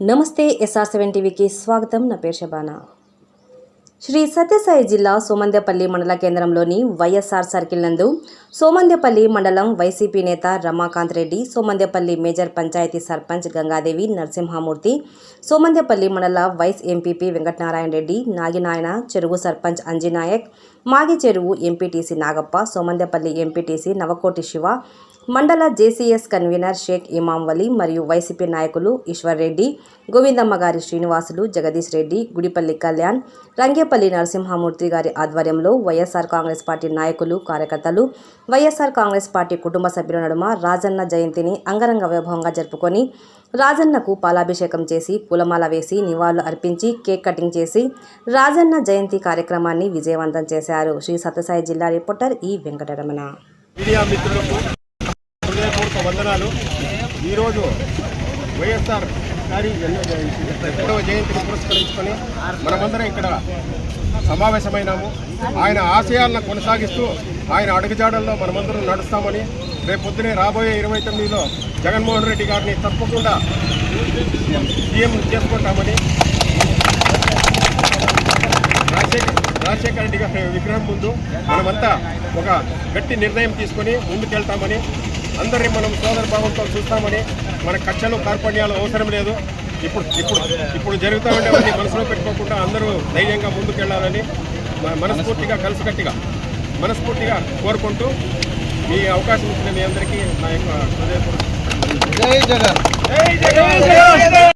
నమస్తే SR seven టీవీకి స్వాగతం. నా పేరు శబానా. శ్రీ సత్యసాయి జిల్లా సోమందేపల్లి మండల కేంద్రంలోని వైఎస్ఆర్ సర్కిల్ నందు సోమందేపల్లి మండలం వైసీపీ నేత రమాకాంత్ రెడ్డి సోమందేపల్లి మేజర్ పంచాయతీ సర్పంచ్ గంగాదేవి నరసింహమూర్తి సోమందేపల్లి మండల vice MPP Venkatanarayana Reddy Naginayana Cheruvu sarpanch Anjinayak Magi Cheruvu MPTC Nagappa Somandepalli MPTC Navakoti Shiva మండల జేసీఎస్ కన్వీనర్ షేక్ ఇమాం వలీ మరియు వైసీపీ నాయకులు ఈశ్వర్ రెడ్డి గోవిందమ్మ గారి శ్రీనివాసులు జగదీష్ రెడ్డి గుడిపల్లి కళ్యాణ్ రంగేపల్లి నరసింహమూర్తి గారి ఆధ్వర్యంలో వైఎస్ఆర్ కాంగ్రెస్ పార్టీ నాయకులు కార్యకర్తలు వైఎస్ఆర్ కాంగ్రెస్ పార్టీ కుటుంబ సభ్యుల నడుమ రాజన్న జయంతిని అంగరంగ వైభవంగా జరుపుకొని రాజన్నకు పాలాభిషేకం చేసి పూలమాల వేసి నివాళులు అర్పించి కేక్ కటింగ్ చేసి రాజన్న జయంతి కార్యక్రమాన్ని విజయవంతం చేశారు. శ్రీ సత్యసాయి జిల్లా రిపోర్టర్ ఈ వెంకటరమణ. మీడియా వందనాలు. ఈరోజు వైఎస్ఆర్ గారి జయంతిని పురస్కరించుకొని మనమందరం ఇక్కడ సమావేశమైనాము. ఆయన ఆశయాలను కొనసాగిస్తూ ఆయన అడుగుజాడల్లో మనమందరం నడుస్తామని రేపొద్దునే రాబోయే ఇరవై తొమ్మిదిలో జగన్మోహన్ రెడ్డి గారిని తప్పకుండా సీఎం చేసుకుంటామని రాజశేఖర రెడ్డి గారి విగ్రహం ముందు మనమంతా ఒక గట్టి నిర్ణయం తీసుకొని ముందుకెళ్తామని అందరినీ మనం సోదర భావంతో చూస్తామని మన కక్షలు కార్పణ్యాలు అవసరం లేదు. ఇప్పుడు ఇప్పుడు ఇప్పుడు జరుగుతూ ఉండేవన్నీ మనసులో పెట్టుకోకుండా అందరూ ధైర్యంగా ముందుకెళ్ళాలని మనస్ఫూర్తిగా కలిసికట్టుగా మనస్ఫూర్తిగా కోరుకుంటూ మీ అవకాశం ఇచ్చిన మీ అందరికీ నా యొక్క హృదయపూర్వక జై జగన్!